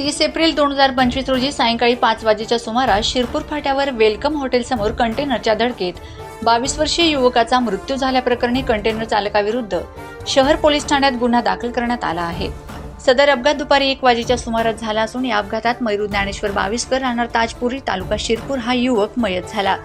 तीस एप्रिल दोन हजार पंचवीस रोजी सायंकाळी पाच वाजेच्या सुमारास शिरपूर फाट्यावर वेलकम हॉटेलसमोर कंटेनरच्या धडकेत. बावीस वर्षीय युवकाचा मृत्यू झाल्याप्रकरणी कंटेनर चालकाविरुद्ध शहर पोलीस ठाण्यात गुन्हा दाखल करण्यात आला आहे. सदर अपघात दुपारी एक वाजेच्या सुमारास झाला असून या अपघातात मयूर ज्ञानेश्वर बावीसकर राहणार ताजपुरी तालुका शिरपूर हा युवक मयत झाला.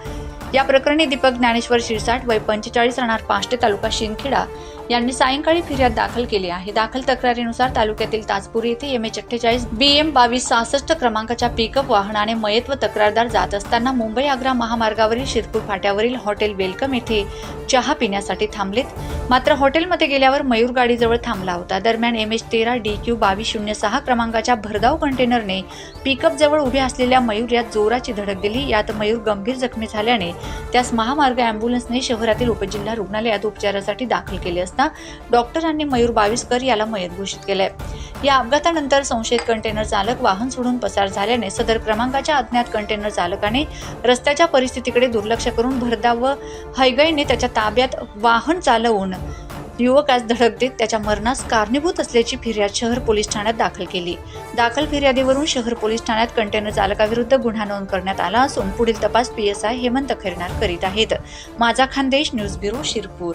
या प्रकरणी दीपक ज्ञानेश्वर शिरसाट वय पंचेचाळीस राहणार पाष्टे तालुका शिंदखेडा यांनी सायंकाळी फिर्याद दाखल केली आहे. दाखल तक्रारीनुसार तालुक्यातील ताजपुरी येथे एम एच अठ्ठेचाळीस बी एम बावीस सहासष्ट क्रमांकाच्या पिकअप वाहनाने मयत व तक्रारदार जात असताना मुंबई आग्रा महामार्गावरील शिरपूर फाट्यावरील हॉटेल वेलकम येथे चहा पिण्यासाठी थांबलेत. मात्र हॉटेलमध्ये गेल्यावर मयूर गाडीजवळ थांबला होता. दरम्यान एम एच तेरा डी क्यू बावीस शून्य सहा क्रमांकाच्या भरधाव कंटेनरने पिकअप जवळ उभे असलेल्या मयूर यात जोराची धडक दिली. यात मयूर गंभीर जखमी झाल्याने त्यास महामार्ग अँब्युलन्सने शहरातील उपजिल्हा रुग्णालयात उपचारासाठी दाखल केले असता डॉक्टरांनी मयूर बावीसकर याला मयत घोषित केलंय. या अपघातानंतर संशयित कंटेनर चालक वाहन सोडून पसार झाल्याने सदर क्रमांकाच्या अज्ञात कंटेनर चालकाने रस्त्याच्या परिस्थितीकडे दुर्लक्ष करून भरधाव व हैगईने त्याच्या ताब्यात वाहन चालवून युवकास धडक देत त्याच्या मरणास कारणीभूत असल्याची फिर्याद शहर पोलीस ठाण्यात दाखल केली. दाखल फिर्यादीवरून शहर पोलीस ठाण्यात कंटेनर चालकाविरुद्ध गुन्हा नोंद करण्यात आला असून पुढील तपास P S I Hemant Khairnar करीत आहेत. माझा खानदेश न्यूज ब्युरो शिरपूर.